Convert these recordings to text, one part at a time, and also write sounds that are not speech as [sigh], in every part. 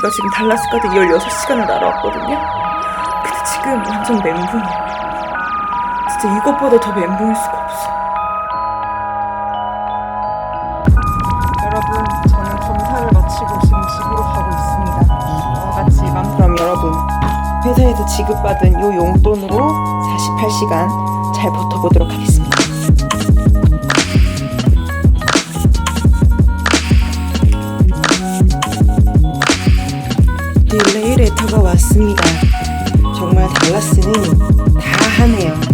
제가 지금 달라스까지 16시간을 날아왔거든요. 근데 지금 완전 멘붕이에요. 진짜 이것보다 더 멘붕일 수가 없어. 여러분, 저는 검사를 마치고 지금 집으로 가고 있습니다. 다 같이 맘. 그럼 여러분, 회사에서 지급받은 요 용돈으로 48시간 잘 버텨보도록 하겠습니다. 딜레이 레터가 왔습니다. 정말 달라스는 다 하네요.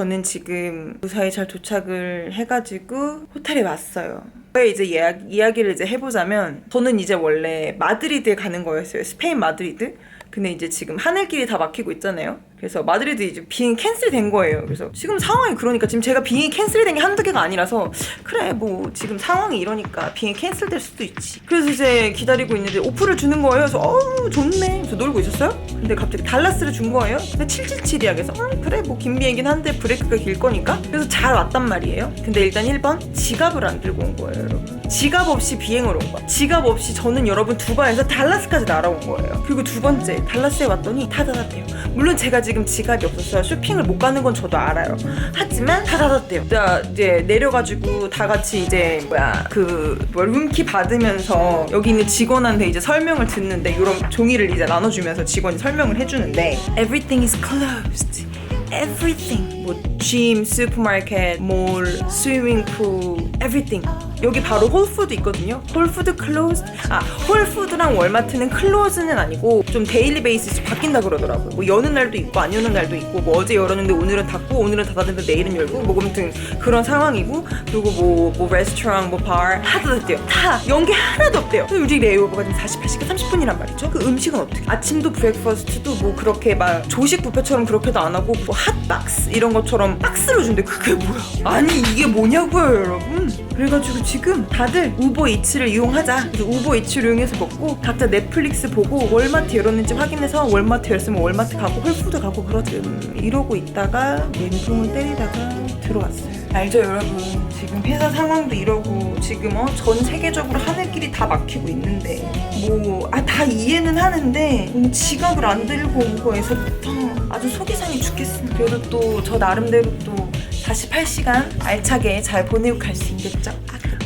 저는 지금 무사히 잘 도착을 해가지고 호텔에 왔어요. 왜 이제 예약, 이야기를 이제 해보자면 저는 이제 원래 마드리드에 가는 거였어요. 스페인 마드리드. 근데 이제 지금 하늘길이 다 막히고 있잖아요. 그래서 마드리드 이제 비행 캔슬된 거예요. 그래서 지금 상황이 그러니까 지금 제가 비행이 캔슬된 게 한두 개가 아니라서 그래 뭐 지금 상황이 이러니까 비행 캔슬될 수도 있지. 그래서 이제 기다리고 있는데 오프를 주는 거예요. 그래서 어우 좋네. 그래서 놀고 있었어요. 근데 갑자기 달라스를 준 거예요. 근데 777이야. 그래서 음, 그래 뭐 긴 비행긴 한데 브레이크가 길 거니까. 그래서 잘 왔단 말이에요. 근데 일단 1번 지갑을 안 들고 온 거예요, 여러분. 지갑 없이 비행을 온 거야. 지갑 없이 저는 여러분 두바이에서 달라스까지 날아온 거예요. 그리고 두 번째 달라스에 왔더니 다 닫았대요. 물론 제가 지금 지갑이 없었어요. 쇼핑을 못 가는 건 저도 알아요. 하지만 다 닫았대요. 자 이제 내려가지고 다 같이 이제 뭐야 그뭐 룸키 받으면서 여기 있는 직원한테 이제 설명을 듣는데 이런 종이를 이제 나눠주면서 직원이 설명을 해주는데 Everything is closed. everything 뭐 gym, 슈퍼마켓, 몰, 스위밍풀, everything 여기 바로 홀푸드 있거든요 홀푸드 클로즈 아 홀푸드랑 월마트는 클로즈는 아니고 좀 데일리 베이스로 바뀐다 그러더라고요. 뭐 여는 날도 있고 안 여는 날도 있고 뭐 어제 열었는데 오늘은 닫고 오늘은 닫았는데 내일은 열고 뭐 아무튼 그런 상황이고 그리고 뭐, 뭐 레스토랑 뭐바다 닫았대요. 다 연계 하나도 없대요. 우리 레이오버가 지금 48시간 30분이란 말이죠. 그 음식은 어떻게 아침도 브렉퍼스트도 뭐 그렇게 막 조식 뷔페처럼 그렇게도 안 하고 뭐 핫박스 이런 것처럼 박스로 준대. 그게 뭐야? 아니 이게 뭐냐고요 여러분 그래가지고 지금 다들 우버이츠를 이용하자. 그래서 우버이츠를 이용해서 먹고 각자 넷플릭스 보고 월마트 열었는지 확인해서 월마트 열었으면 월마트 가고 홀푸드 가고 그러지. 음, 이러고 있다가 멘붕을 때리다가 들어왔어요. 알죠 여러분. 지금 회사 상황도 이러고 지금 어, 전 세계적으로 하늘길이 다 막히고 있는데. 뭐 아 다 이해는 하는데 음, 지갑을 안 들고 온 거에서부터 아주 속이 상해 죽겠습니다. 그래도 또 저 나름대로 또 48시간 알차게 잘 보내고 갈 수 있겠죠?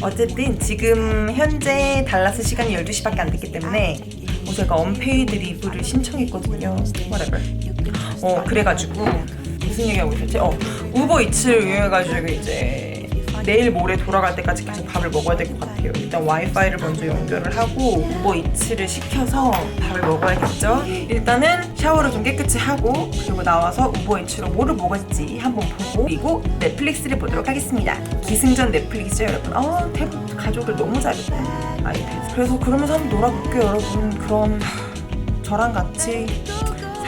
어쨌든 지금 현재 달라스 시간이 12시밖에 안 됐기 때문에 어, 제가 언페이드 리브를 신청했거든요. whatever. 어 그래가지고 무슨 얘기하고 있었지? 어 우버 이츠를 이용해가지고 이제 내일 모레 돌아갈 때까지 계속 밥을 먹어야 될 것 같아요. 일단 와이파이를 먼저 연결을 하고 우버이츠를 시켜서 밥을 먹어야겠죠. 일단은 샤워를 좀 깨끗이 하고 그리고 나와서 우버이츠로 뭐를 먹을지 한번 보고 그리고 넷플릭스를 보도록 하겠습니다. 기승전 넷플릭스 여러분. 어 태국 가족을 너무 잘했네. 아이패드. 그래서 그러면서 한번 놀아볼게요 여러분. 그럼 저랑 같이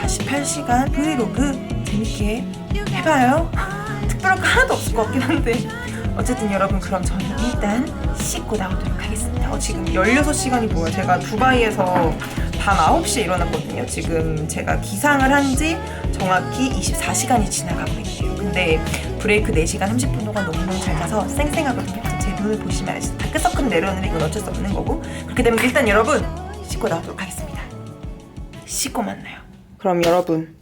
48시간 브이로그 재밌게 해봐요. [laughs] 특별한 거 하나도 없을 것 같긴 한데 어쨌든 여러분 그럼 저는 일단 씻고 나오도록 하겠습니다. 어, 지금 16시간이 뭐야? 제가 두바이에서 밤 9시에 일어났거든요. 지금 제가 기상을 한 지 정확히 24시간이 지나가고 있네요. 근데 브레이크 4시간 30분 동안 너무너무 잘 자서 쌩쌩하거든요. 제 눈을 보시면 알죠. 다크서클은 내려오는데 이건 어쩔 수 없는 거고 그렇게 되면 일단 여러분 씻고 나오도록 하겠습니다. 씻고 만나요. 그럼 여러분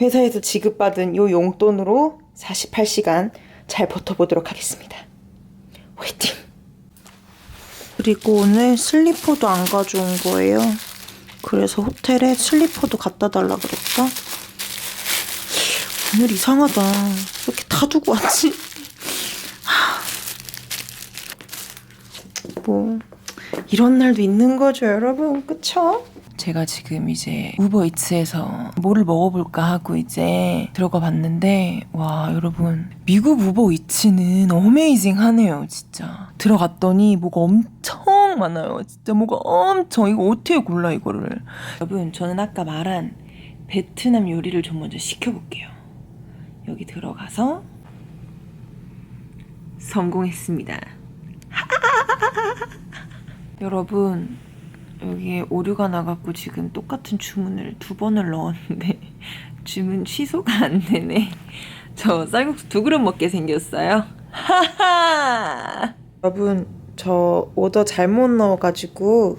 회사에서 지급받은 요 용돈으로 48시간 잘 버텨보도록 하겠습니다. 화이팅! 그리고 오늘 슬리퍼도 안 가져온 거예요. 그래서 호텔에 슬리퍼도 갖다 달라 그랬다. 오늘 이상하다. 왜 이렇게 다 두고 왔지? 하. 되고 이런 날도 있는 거죠 여러분 그쵸? 제가 지금 이제 우버이츠에서 뭐를 먹어볼까 하고 이제 들어가 봤는데 와 여러분 미국 우버이츠는 어메이징하네요 진짜. 들어갔더니 뭐가 엄청 많아요 진짜. 뭐가 엄청 이거 어떻게 골라 이거를. 여러분 저는 아까 말한 베트남 요리를 좀 먼저 시켜볼게요. 여기 들어가서 성공했습니다. [laughs] 여러분 여기에 오류가 나갖고 지금 똑같은 주문을 두 번을 넣었는데 [laughs] 주문 취소가 안 되네. 저 쌀국수 두 그릇 먹게 생겼어요. 하하. 여러분 저 오더 잘못 넣어가지고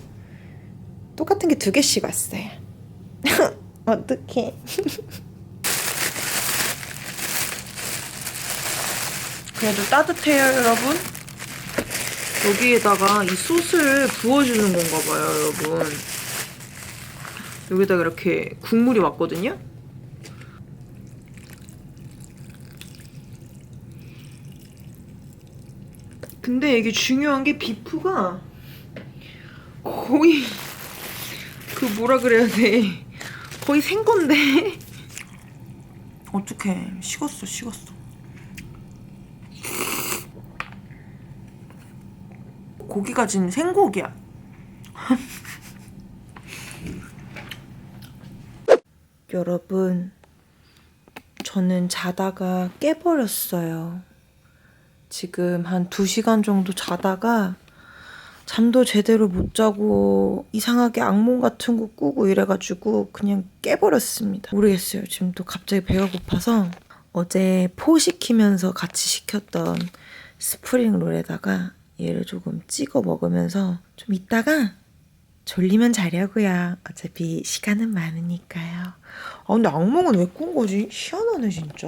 똑같은 게 두 개씩 왔어요. [laughs] 어떡해. 그래도 따뜻해요 여러분. 여기에다가 이 소스를 부어주는 건가 봐요, 여러분. 여기다가 이렇게 국물이 왔거든요? 근데 이게 중요한 게 비프가 거의 그 뭐라 그래야 돼 거의 생 건데 어떡해 식었어 식었어 고기가 지금 생고기야. [laughs] 여러분, 저는 자다가 깨버렸어요. 지금 한 2시간 정도 자다가 잠도 제대로 못 자고 이상하게 악몽 같은 거 꾸고 이래가지고 그냥 깨버렸습니다. 모르겠어요. 지금 또 갑자기 배가 고파서 어제 포 시키면서 같이 시켰던 스프링 롤에다가 얘를 조금 찍어 먹으면서 좀 이따가 졸리면 자려고요. 어차피 시간은 많으니까요. 아 근데 악몽은 왜 꾼 거지? 희한하네 진짜.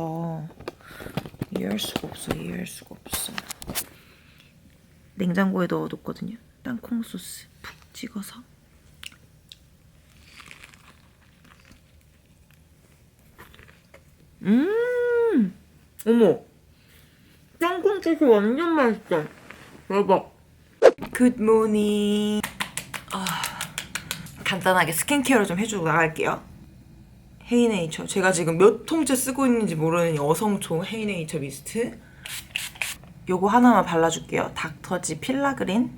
이해할 수가 없어. 이해할 수가 없어. 냉장고에 넣어뒀거든요. 땅콩 소스 푹 찍어서. 음, 어머, 땅콩 소스 완전 맛있어. 대박. 굿모닝. 아, 간단하게 스킨케어를 좀 해주고 나갈게요. 헤이네이처. 제가 지금 몇 통째 쓰고 있는지 모르는 여성초 헤이네이처 미스트. 요거 하나만 발라줄게요. 닥터지 필라그린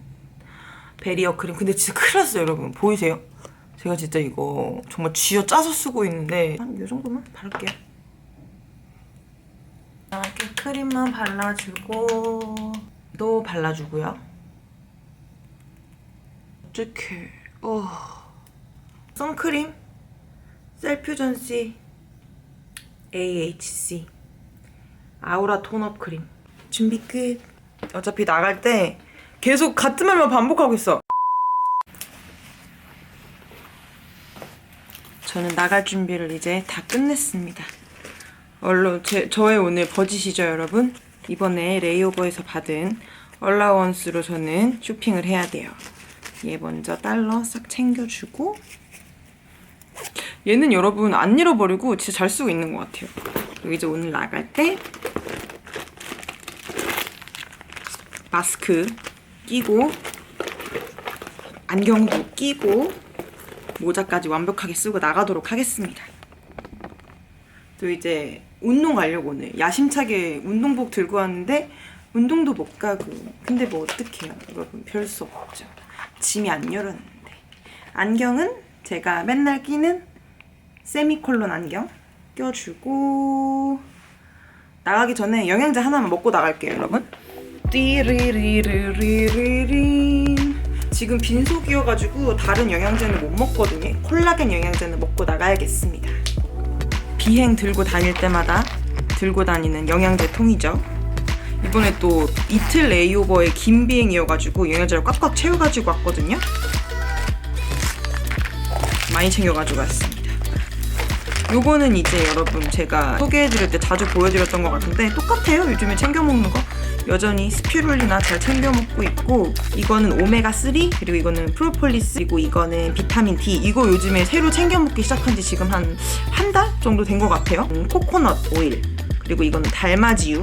베리어 크림. 근데 진짜 큰일 났어요, 여러분. 보이세요? 제가 진짜 이거 정말 쥐어 짜서 쓰고 있는데 한 요 정도만 바를게요. 이렇게 크림만 발라주고 또 발라주고요. 어떡해. 어. 선크림 셀퓨전시 AHC 아우라 톤업 크림 준비 끝. 어차피 나갈 때 계속 같은 말만 반복하고 있어. 저는 나갈 준비를 이제 다 끝냈습니다. 얼른 제, 저의 오늘 버짓이죠 여러분 이번에 레이오버에서 받은 얼라원스로 저는 쇼핑을 해야 돼요. 얘 먼저 달러 싹 챙겨주고 얘는 여러분 안 잃어버리고 진짜 잘 쓰고 있는 것 같아요. 그리고 이제 오늘 나갈 때 마스크 끼고 안경도 끼고 모자까지 완벽하게 쓰고 나가도록 하겠습니다 또 이제 운동 가려고 오늘. 야심차게 운동복 들고 왔는데 운동도 못 가고. 근데 뭐 어떡해요. 여러분 별 수 없죠. 짐이 안 열었는데. 안경은 제가 맨날 끼는 세미콜론 안경 껴주고 나가기 전에 영양제 하나만 먹고 나갈게요 여러분. 띠리리리리리리 지금 빈속이어가지고 다른 영양제는 못 먹거든요. 콜라겐 영양제는 먹고 나가야겠습니다 비행 들고 다닐 때마다 들고 다니는 영양제 통이죠. 이번에 또 이틀 레이오버의 긴 비행이어가지고 영양제를 꽉꽉 채워가지고 왔거든요. 많이 챙겨가지고 왔습니다. 요거는 이제 여러분 제가 소개해드릴 때 자주 보여드렸던 것 같은데 똑같아요. 요즘에 챙겨 먹는 거. 여전히 스피룰리나 잘 챙겨 먹고 있고 이거는 오메가3 그리고 이거는 프로폴리스 그리고 이거는 비타민 D. 이거 요즘에 새로 챙겨 먹기 시작한 지 지금 한 한 달 정도 된 것 같아요. 음, 코코넛 오일 그리고 이거는 달마지유.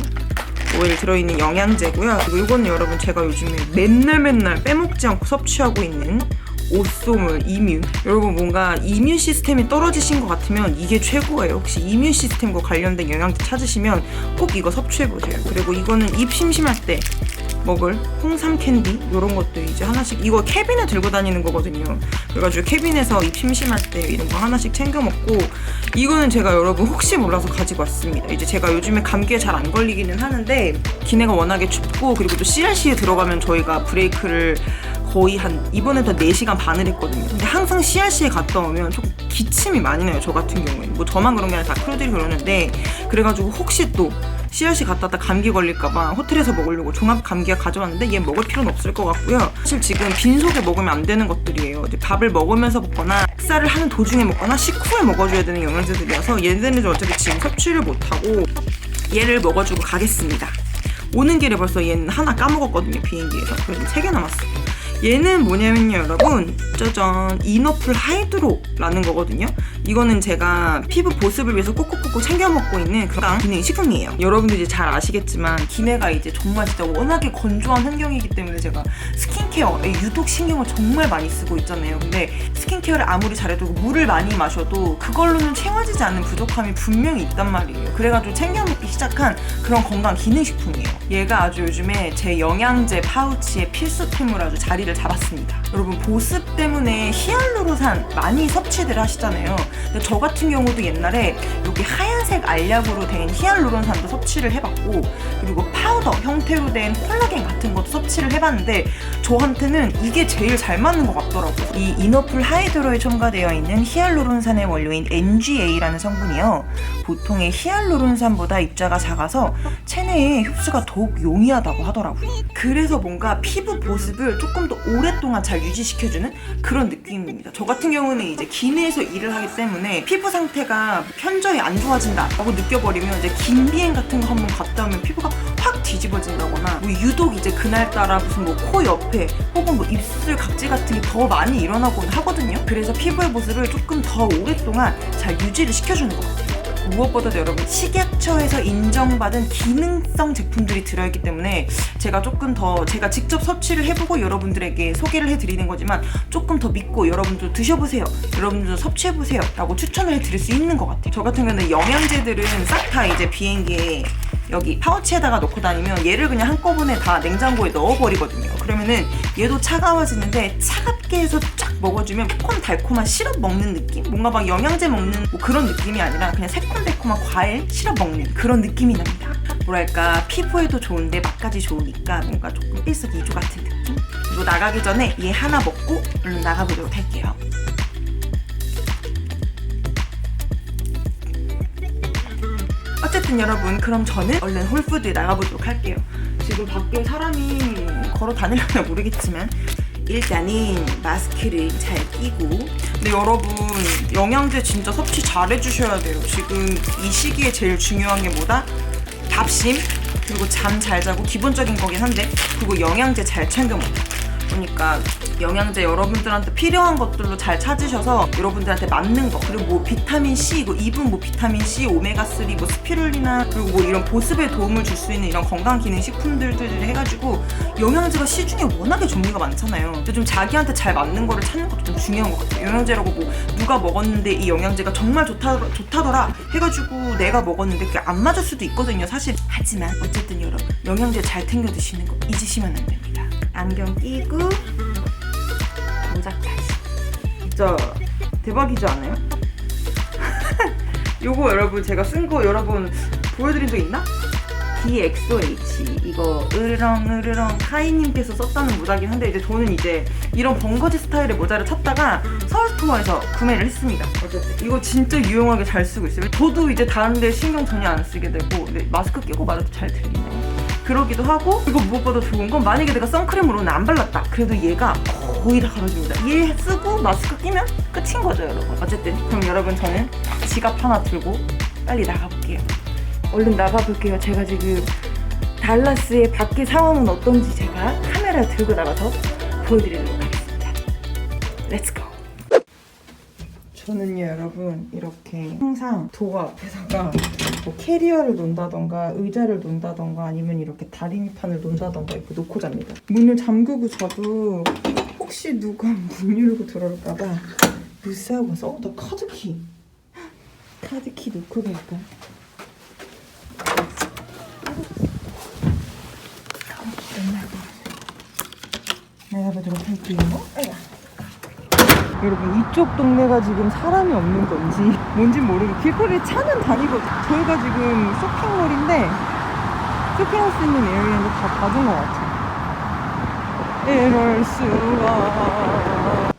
오일 들어있는 영양제고요. 그리고 이거는 여러분 제가 요즘에 맨날 맨날 빼먹지 않고 섭취하고 있는 오쏘물 이뮤 여러분 뭔가 이뮤 시스템이 떨어지신 것 같으면 이게 최고예요. 혹시 이뮤 시스템과 관련된 영양제 찾으시면 꼭 이거 섭취해보세요. 그리고 이거는 입 심심할 때 먹을 홍삼 캔디 이런 것들 이제 하나씩. 이거 캐빈에 들고 다니는 거거든요. 그래가지고 캐빈에서 입 심심할 때 이런 거 하나씩 챙겨 먹고 이거는 제가 여러분 혹시 몰라서 가지고 왔습니다. 이제 제가 요즘에 감기에 잘 안 걸리기는 하는데 기내가 워낙에 춥고 그리고 또 CRC에 들어가면 저희가 브레이크를 거의 한 이번에도 4시간 반을 했거든요. 근데 항상 CRC에 갔다 오면 조금 기침이 많이 나요. 저 같은 경우에는. 뭐 저만 그런 게 아니라 다 크루들이 그러는데 그래가지고 혹시 또 CRC 갔다 왔다 감기 걸릴까봐 호텔에서 먹으려고 종합 감기약 가져왔는데 얘 먹을 필요는 없을 것 같고요. 사실 지금 빈속에 먹으면 안 되는 것들이에요. 밥을 먹으면서 먹거나 식사를 하는 도중에 먹거나 식후에 먹어줘야 되는 영양제들이어서 얘네들은 어차피 지금 섭취를 못하고 얘를 먹어주고 가겠습니다. 오는 길에 벌써 얘는 하나 까먹었거든요 비행기에서 그래서 세 개 남았어요 얘는 뭐냐면요 여러분. 짜잔. 이너풀 하이드로라는 거거든요. 이거는 제가 피부 보습을 위해서 꼭꼭꼭꼭 챙겨 먹고 있는 그런 기능 식품이에요. 여러분들 이제 잘 아시겠지만 기내가 이제 정말 진짜 워낙에 건조한 환경이기 때문에 제가 스킨케어에 유독 신경을 정말 많이 쓰고 있잖아요. 근데 스킨케어를 아무리 잘해도 물을 많이 마셔도 그걸로는 채워지지 않는 부족함이 분명히 있단 말이에요. 그래가지고 챙겨 먹기 시작한 그런 건강 기능 식품이에요. 얘가 아주 요즘에 제 영양제 파우치의 필수템으로 아주 자리를 잡았습니다 여러분 보습 때문에 히알루로산 많이 섭취들 하시잖아요 근데 저 같은 경우도 옛날에 여기 하얀색 알약으로 된 히알루론산도 섭취를 해봤고 그리고 파우더 형태로 된 콜라겐 같은 것도 섭취를 해봤는데 저한테는 이게 제일 잘 맞는 것 같더라고요. 이 이너풀 하이드로에 첨가되어 있는 히알루론산의 원료인 NGA라는 성분이요. 보통의 히알루론산보다 입자가 작아서 체내에 흡수가 더욱 용이하다고 하더라고요. 그래서 뭔가 피부 보습을 조금 더 오랫동안 잘 유지시켜주는 그런 느낌입니다. 저 같은 경우는 이제 기내에서 일을 하기 때문에 피부 상태가 현저히 안 좋아진다라고 느껴버리면 이제 긴 비행 같은 거 한번 갔다 오면 피부가 확 뒤집어진다거나 뭐 유독 이제 그날따라 무슨 뭐 코 옆에 혹은 뭐 입술 각질 같은 게 더 많이 일어나곤 하거든요. 그래서 피부의 보습을 조금 더 오랫동안 잘 유지를 시켜주는 것 같아요. 무엇보다도 여러분 식약처에서 인정받은 기능성 제품들이 들어있기 때문에 제가 조금 더 제가 직접 섭취를 해보고 여러분들에게 소개를 해드리는 거지만 조금 더 믿고 여러분도 드셔보세요. 여러분도 섭취해보세요. 라고 추천을 해드릴 수 있는 것 같아요. 저 같은 경우는 영양제들은 싹 다 이제 비행기에 여기 파우치에다가 넣고 다니면 얘를 그냥 한꺼번에 다 냉장고에 넣어버리거든요. 그러면은 얘도 차가워지는데 차갑게 해서 쫙 먹어주면 콤달콤한 시럽 먹는 느낌? 뭔가 막 영양제 먹는 뭐 그런 느낌이 아니라 그냥 새콤달콤한 과일 시럽 먹는 그런 느낌이 납니다. 뭐랄까 피부에도 좋은데 맛까지 좋으니까 뭔가 조금 일석이조 같은 느낌? 그리고 나가기 전에 얘 하나 먹고 얼른 나가보도록 할게요. 어쨌든 여러분 그럼 저는 얼른 홀푸드에 나가보도록 할게요. 지금 밖에 사람이 걸어 다니려나 모르겠지만 일단은 마스크를 잘 끼고. 근데 여러분 영양제 진짜 섭취 잘 해주셔야 돼요. 지금 이 시기에 제일 중요한 게 뭐다? 답심 그리고 잠 잘 자고 기본적인 거긴 한데 그리고 영양제 잘 챙겨 먹고 그러니까 영양제 여러분들한테 필요한 것들로 잘 찾으셔서 여러분들한테 맞는 거 그리고 뭐 비타민 C 이거 입은 뭐 비타민 C 오메가 3뭐 스피룰리나 그리고 뭐 이런 보습에 도움을 줄 수 있는 이런 건강 기능 식품들들 해가지고 영양제가 시중에 워낙에 종류가 많잖아요. 근데 좀 자기한테 잘 맞는 거를 찾는 것도 좀 중요한 것 같아요. 영양제라고 뭐 누가 먹었는데 이 영양제가 정말 좋다 좋다더라 해가지고 내가 먹었는데 그게 안 맞을 수도 있거든요. 사실 하지만 어쨌든 여러분 영양제 잘 챙겨 드시는 거 잊으시면 안 됩니다. 안경 끼고. 진짜 대박이지 않아요? [laughs] 요거 여러분 제가 쓴 거 여러분 보여드린 적 있나? DXOH 이거 으르렁 으르렁 카이님께서 썼다는 모자긴 한데 이제 저는 이제 이런 번거지 스타일의 모자를 찾다가 서울스토어에서 구매를 했습니다. 어쨌든 이거 진짜 유용하게 잘 쓰고 있어요. 저도 이제 다른데 신경 전혀 안 쓰게 되고 근데 마스크 끼고 말해도 잘 들리네. 그러기도 하고 그리고 무엇보다 좋은 건 만약에 내가 선크림을 오늘 안 발랐다. 그래도 얘가 거의 다 가려줍니다. 얘 쓰고 마스크 끼면 끝인 거죠 여러분. 어쨌든 그럼 여러분 저는 지갑 하나 들고 빨리 나가볼게요. 얼른 나가볼게요. 제가 지금 달라스의 밖의 상황은 어떤지 제가 카메라 들고 나가서 보여드리도록 하겠습니다. 렛츠 고 저는요 여러분 이렇게 항상 도어 앞에다가 뭐 캐리어를 놓는다던가 의자를 놓는다던가 아니면 이렇게 다리미판을 놓는다던가 이렇게 놓고 잡니다. 문을 잠그고 자도 혹시 누가 문 열고 들어올까봐 무시하고서 어, 나 카드키 카드키 놓고 갈까? 나가보도록 할게요. 여러분 이쪽 동네가 지금 사람이 없는 건지 뭔진 모르고 길거리에 차는 다니고 저희가 지금 쇼핑몰인데 쇼핑할 수 있는 에어리언도 다 닫은 것 같아요 이럴 수가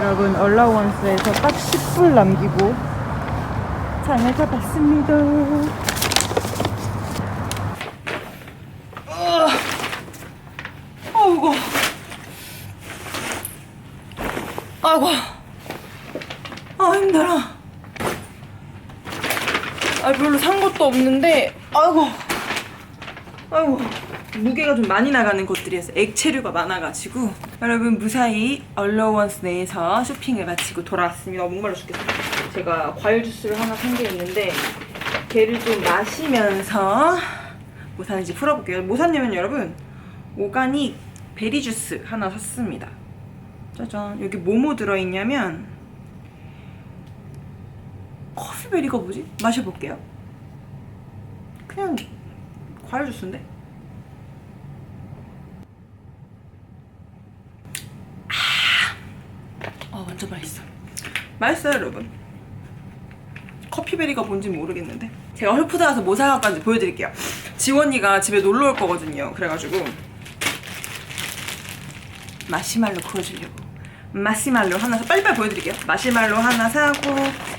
여러분 얼라원스에서 딱 10불 남기고 장을 잡았습니다. 아이고, 아이고, 아 힘들어. 아 별로 산 것도 없는데, 아이고, 아이고. 무게가 좀 많이 나가는 것들이어서 액체류가 많아가지고 여러분 무사히 얼러원스 내에서 쇼핑을 마치고 돌아왔습니다. 어, 목말라 죽겠어. 제가 과일 주스를 하나 산 게 있는데 걔를 좀 마시면서 뭐 사는지 풀어볼게요. 뭐 샀냐면 여러분 오가닉 베리 주스 하나 샀습니다. 짜잔. 여기 뭐뭐 들어있냐면 커피베리가 뭐지? 마셔볼게요. 그냥 과일 주스인데? 아 완전 맛있어. 맛있어요 여러분. 커피베리가 뭔지 모르겠는데? 제가 헐푸드 가서 뭐 사갖고 보여드릴게요. 지원이가 집에 놀러 올 거거든요. 그래가지고 마시말로 구워주려고 마시말로 하나 사 빨리빨리 보여드릴게요. 마시말로 하나 사고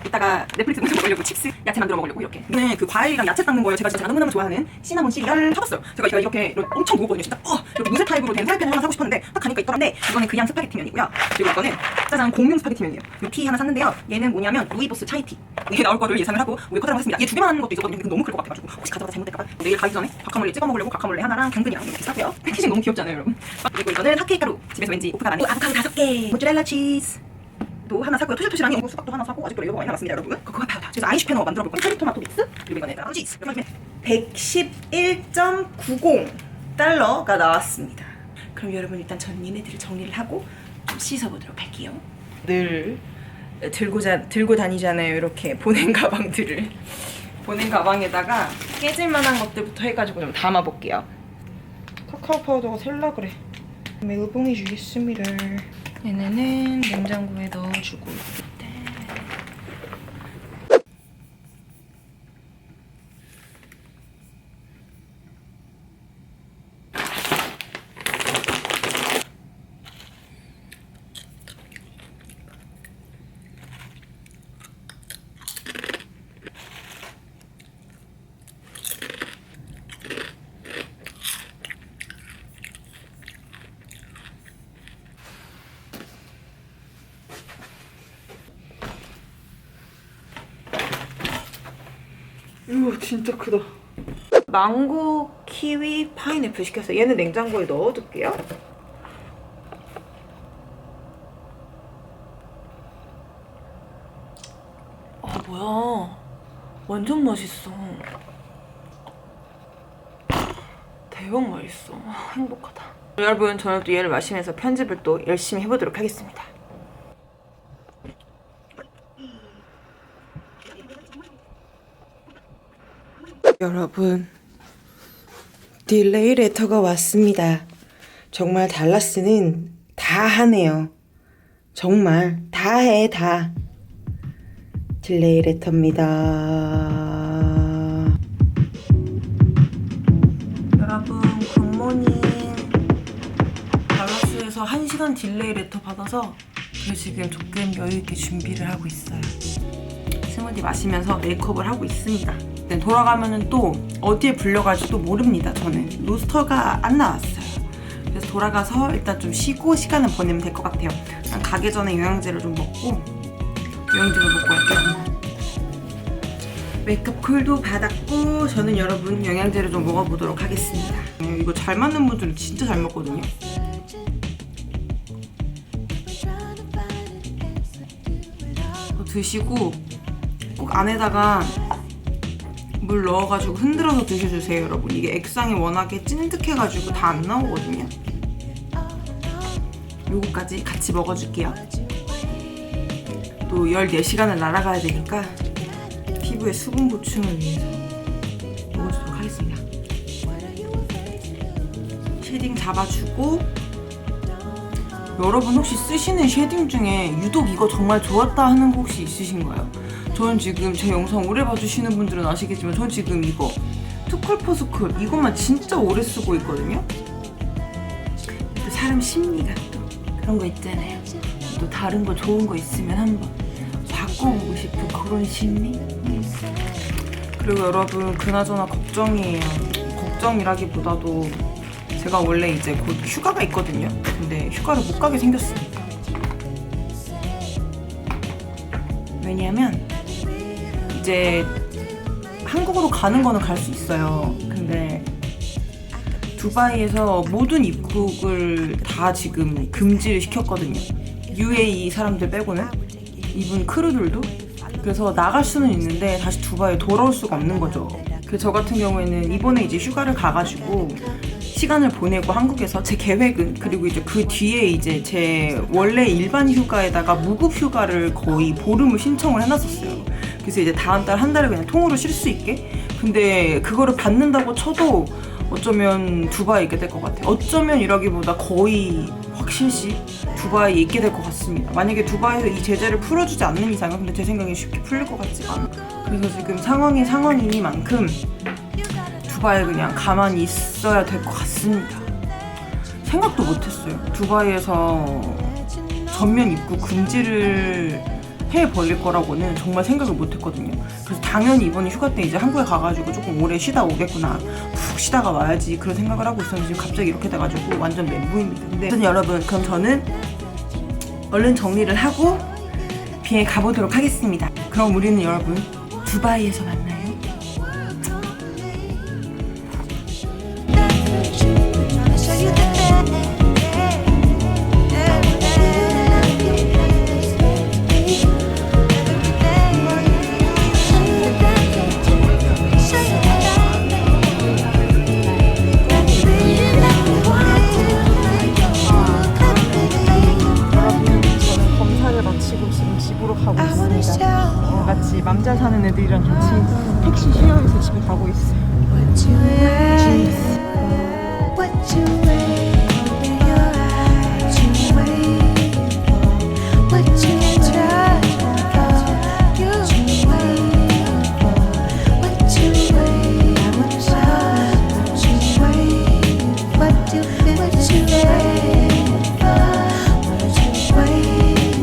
이따가 넷플릭스 보면서 먹으려고 칩스 야채 만들어 먹으려고 이렇게. 이거는 그 과일이랑 야채 닦는 거예요. 제가 진짜 너무너무 좋아하는 시나몬 시리얼 사봤어요. 제가 이거 이렇게 이런 엄청 무겁거든요 진짜 어 이렇게 무쇠 타입으로 된 프라이팬을 하나 사고 싶었는데 딱 가니까 있더란데 이거는 그냥 스파게티면이고요. 그리고 이거는 짜잔 공룡 스파게티면이에요. 이티 하나 샀는데요. 얘는 뭐냐면 루이보스 차이티. 이게 나올 거를 예상을 하고 우리 커다란 했습니다. 얘 두 개만 하는 것도 있었거든요. 근데 너무 클 것 같아가지고. 혹시 가져가다 잘못될까봐. 내일 가기 전에 과카몰리 찍어 먹으려고 과카몰리 하나랑 당근이랑 이렇게 사고요. 패키징 너무 귀엽잖아요 여러분. 그리고 이거는 핫케이크 가루. 집에서 왠지 오프가 나는 아보카도 다섯 개. 모짜렐라 치즈 또 하나 사고요. 토실토실하니 이거 수박도 하나 사고 아직도 이거 많이 남았습니다, 여러분. 그거 봐요. 그래서 아이슈페너 만들어 볼 거예요. 체리 토마토 믹스 그리고 이거는 치즈. 111.90 달러가 나왔습니다. 그럼 여러분 일단 저는 얘네들을 정리를 하고 좀 씻어보도록 할게요. 늘 들고 자, 들고 다니잖아요. 이렇게 보낸 가방들을 보낸 가방에다가 깨질 만한 것들부터 해가지고 좀 담아 볼게요. 카카오 파우더가 셀라 그래. 멜봉이 주겠습니다. 얘네는 냉장고에 넣어주고 이거 진짜 크다. 망고, 키위, 파인애플 시켰어요. 얘는 냉장고에 넣어둘게요. 아 뭐야? 완전 맛있어. 대박 맛있어. 행복하다. 여러분 또 얘를 마시면서 편집을 또 열심히 해보도록 하겠습니다. 여러분, 딜레이 레터가 왔습니다. 정말 달라스는 다 하네요. 정말 다 해, 다. 딜레이 레터입니다. 여러분, 굿모닝. 달라스에서 1시간 딜레이 레터 받아서 저 지금 조금 여유있게 준비를 하고 있어요. 스무디 마시면서 메이크업을 하고 있습니다. 네, 돌아가면은 또 어디에 불려갈지 또 모릅니다. 저는 로스터가 안 나왔어요. 그래서 돌아가서 일단 좀 쉬고 시간을 보내면 될 것 같아요. 일단 가기 전에 영양제를 좀 먹고 영양제를 먹고 갈게요. 메이크업 콜도 받았고 저는 여러분 영양제를 좀 먹어보도록 하겠습니다. 음, 이거 잘 맞는 분들은 진짜 잘 먹거든요. 드시고 꼭 안에다가 물 넣어가지고 흔들어서 드셔주세요, 여러분. 이게 액상이 워낙에 찐득해가지고 다 안 나오거든요. 요거까지 같이 먹어줄게요. 또 14시간을 날아가야 되니까 피부의 수분 보충을 위해서 먹어주도록 하겠습니다. 쉐딩 잡아주고 여러분 혹시 쓰시는 쉐딩 중에 유독 이거 정말 좋았다 하는 거 혹시 있으신가요? 저는 지금 제 영상 오래 봐주시는 분들은 아시겠지만 전 지금 이거 투컬퍼스쿨 이것만 진짜 오래 쓰고 있거든요. 또 사람 심리가 또 그런 거 있잖아요. 또 다른 거 좋은 거 있으면 한번 바꿔보고 싶은 그런 심리. 음. 그리고 여러분 그나저나 걱정이에요. 걱정이라기보다도 제가 원래 이제 곧 휴가가 있거든요. 근데 휴가를 못 가게 생겼습니다. 왜냐면 이제 한국으로 가는 거는 갈 수 있어요. 근데 두바이에서 모든 입국을 다 지금 금지를 시켰거든요. UAE 사람들 빼고는 이분 크루들도 그래서 나갈 수는 있는데 다시 두바이에 돌아올 수가 없는 거죠. 그래서 저 같은 경우에는 이번에 이제 휴가를 가가지고 시간을 보내고 한국에서 제 계획은 그리고 이제 그 뒤에 이제 제 원래 일반 휴가에다가 무급 휴가를 거의 보름을 신청을 해놨었어요. 그래서 이제 다음 달 한 달을 그냥 통으로 쉴 수 있게. 근데 그거를 받는다고 쳐도 어쩌면 두바이에 있게 될 것 같아요. 어쩌면 이라기보다 거의 확실시 두바이에 있게 될 것 같습니다. 만약에 두바이에서 이 제재를 풀어주지 않는 이상은 근데 제 생각엔 쉽게 풀릴 것 같지가 않아요. 그래서 지금 상황이 상황이니만큼 두바이에 그냥 가만히 있어야 될 것 같습니다. 생각도 못했어요. 두바이에서 전면 입국 금지를 해 버릴 거라고는 정말 생각을 못 했거든요. 그래서 당연히 이번에 휴가 때 이제 한국에 가가지고 조금 오래 쉬다 오겠구나, 푹 쉬다가 와야지 그런 생각을 하고 있었는데 지금 갑자기 이렇게 돼가지고 완전 멘붕입니다. 근데 아무튼 여러분 그럼 저는 얼른 정리를 하고 비행에 가보도록 하겠습니다. 그럼 우리는 여러분 두바이에서 만나요.